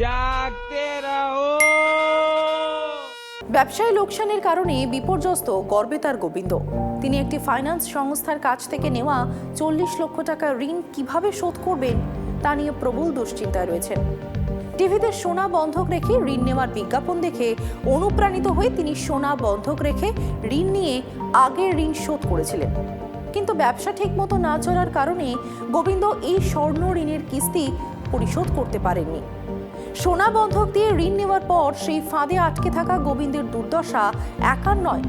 জাগতে ব্যবসায় লোকসানের কারণে বিপর্যস্ত গর্বেতার গোবিন্দ। তিনি একটি ফাইন্যান্স সংস্থার কাছ থেকে নেওয়া চল্লিশ লক্ষ টাকা ঋণ কীভাবে শোধ করবেন তা নিয়ে প্রবল দুশ্চিন্তায় রয়েছেন। টিভিতে সোনা বন্ধক রেখে ঋণ নেওয়ার বিজ্ঞাপন দেখে অনুপ্রাণিত হয়ে তিনি সোনা বন্ধক রেখে ঋণ নিয়ে আগের ঋণ শোধ করেছিলেন। কিন্তু ব্যবসা ঠিকমতো না চলার কারণে গোবিন্দ এই স্বর্ণ ঋণের কিস্তি পরিশোধ করতে পারেননি। সোনা বন্ধক দিয়ে ঋণ নেওয়ার পর সেই ফাঁদে আটকে থাকা গোবিন্দের দুর্দশা একার নয়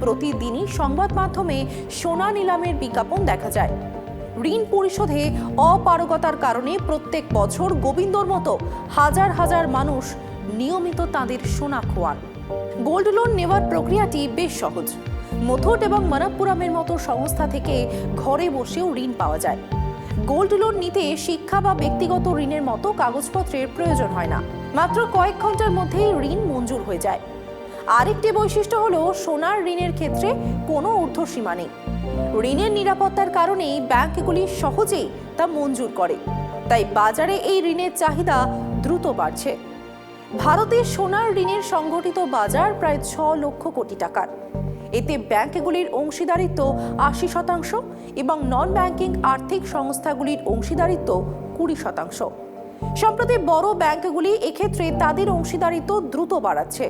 প্রতিদিনই সংবাদ মাধ্যমে সোনা নিলামের বিজ্ঞাপন দেখা যায়। ঋণ পরিশোধে অপারগতার কারণে প্রত্যেক বছর গোবিন্দর মতো হাজার হাজার মানুষ নিয়মিত তাদের সোনা খোয়ান। গোল্ড লোন নেওয়ার প্রক্রিয়াটি বেশ সহজ। মুথুট এবং মনাপ্পুরামের মতো সংস্থা থেকে ঘরে বসেও ঋণ পাওয়া যায়। গোল্ড লোন নিতে শিক্ষা বা ব্যক্তিগত ঋণের মতো কাগজপত্রের প্রয়োজন হয় না। মাত্র কয়েক ঘণ্টার মধ্যেই ঋণ মঞ্জুর হয়ে যায়। আরেকটি বৈশিষ্ট্য হলো সোনার ঋণের ক্ষেত্রে কোনো ঊর্ধ্বসীমা নেই। ঋণের নিরাপত্তার কারণেই ব্যাংকগুলি সহজেই তা মঞ্জুর করে। তাই বাজারে এই ঋণের চাহিদা দ্রুত বাড়ছে। ভারতে সোনার ঋণের সংগঠিত বাজার প্রায় ছ লক্ষ কোটি টাকার। এতে ব্যাংকগুলির অংশীদারিত্ব আশি শতাংশ এবং নন ব্যাংকিং আর্থিক সংস্থাগুলির অংশীদারিত্ব কুড়ি শতাংশ। সম্প্রতি বড় ব্যাংকগুলি এক্ষেত্রে তাদের অংশীদারিত্ব দ্রুত বাড়াচ্ছে।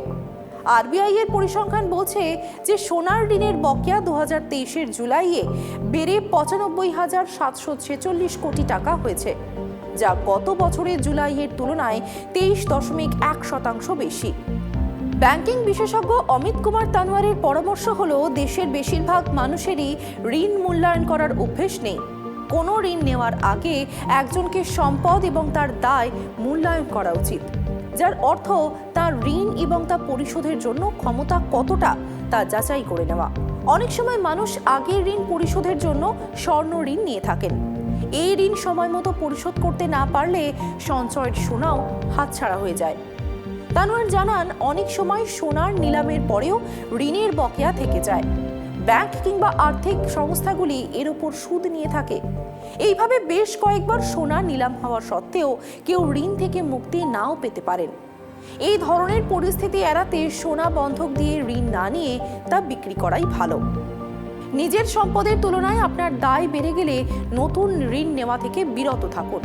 আরবিআই এর পরিসংখ্যান বলছে যে, সোনার ঋণের বকেয়া দু হাজার তেইশের জুলাইয়ে বেড়ে পঁচানব্বই হাজার সাতশো ছেচল্লিশ কোটি টাকা হয়েছে, যা গত বছরের জুলাইয়ের তুলনায় তেইশ দশমিক এক শতাংশ বেশি। ব্যাংকিং বিশেষজ্ঞ অমিত কুমার তানওয়ারের পরামর্শ হল, দেশের বেশিরভাগ মানুষেরই ঋণ মূল্যায়ন করার অভ্যেস নেই। কোনো ঋণ নেওয়ার আগে একজনকে সম্পদ এবং তার দায় মূল্যায়ন করা উচিত, যার অর্থ তার ঋণ এবং তা পরিশোধের জন্য ক্ষমতা কতটা তা যাচাই করে নেওয়া। অনেক সময় মানুষ আগের ঋণ পরিশোধের জন্য স্বর্ণ ঋণ নিয়ে থাকেন। এই ঋণ সময় মতো পরিশোধ করতে না পারলে সঞ্চয়ের সোনাও হাতছাড়া হয়ে যায়। তানোয়ার জানান, অনেক সময় সোনার নিলামের পরেও ঋণের বকেয়া থেকে যায়। ব্যাংক কিংবা আর্থিক সংস্থাগুলি এর উপর সুদ নিয়ে থাকে। এইভাবে বেশ কয়েকবার সোনা নিলাম হওয়া সত্ত্বেও কেউ ঋণ থেকে মুক্তি নাও পেতে পারেন। এই ধরনের পরিস্থিতি এড়াতে সোনা বন্ধক দিয়ে ঋণ না নিয়ে তা বিক্রি করাই ভালো। নিজের সম্পদের তুলনায় আপনার দায় বেড়ে গেলে নতুন ঋণ নেওয়া থেকে বিরত থাকুন।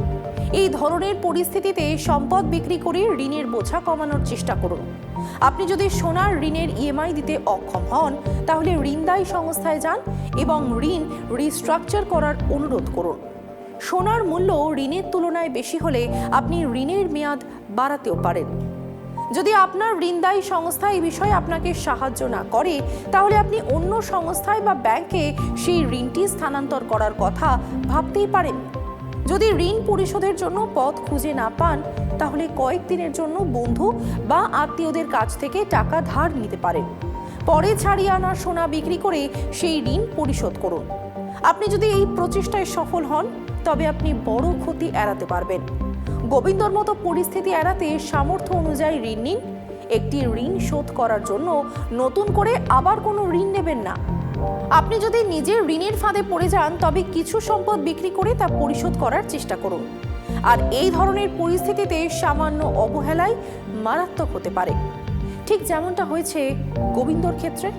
এই ধরনের পরিস্থিতিতে সম্পদ বিক্রি করে ঋণের বোঝা কমানোর চেষ্টা করুন। আপনি যদি সোনার ঋণের ইএমআই দিতে অক্ষম হন, তাহলে ঋণদায়ী সংস্থায় যান এবং ঋণ রিস্ট্রাকচার করার অনুরোধ করুন। সোনার মূল্য ঋণের তুলনায় বেশি হলে আপনি ঋণের মেয়াদ বাড়াতেও পারেন। যদি আপনার ঋণদায়ী সংস্থা এই বিষয়ে আপনাকে সাহায্য না করে, তাহলে আপনি অন্য সংস্থায় বা ব্যাংকে সেই ঋণটি স্থানান্তর করার কথা ভাবতেই পারেন। যদি ঋণ পরিশোধের জন্য পথ খুঁজে না পান, তাহলে কয়েকদিনের জন্য বন্ধু বা আত্মীয়দের কাছ থেকে টাকা ধার নিতে পারেন। পরে ছাড়িয়ে আনা সোনা বিক্রি করে সেই ঋণ পরিশোধ করুন। আপনি যদি এই প্রচেষ্টায় সফল হন, তবে আপনি বড় ক্ষতি এড়াতে পারবেন। গোবিন্দর মতো পরিস্থিতি এড়াতে সামর্থ্য অনুযায়ী ঋণ নিন। একটি ঋণ শোধ করার জন্য নতুন করে আবার কোনো ঋণ নেবেন না। আপনি যদি নিজের ঋণের ফাঁদে পড়ে যান, তবে কিছু সম্পদ বিক্রি করে তা পরিশোধ করার চেষ্টা করুন। আর এই ধরনের পরিস্থিতিতে সামান্য অবহেলায় মারাত্মক হতে পারে। ঠিক যেমনটা হয়েছে গোবিন্দর ক্ষেত্রে।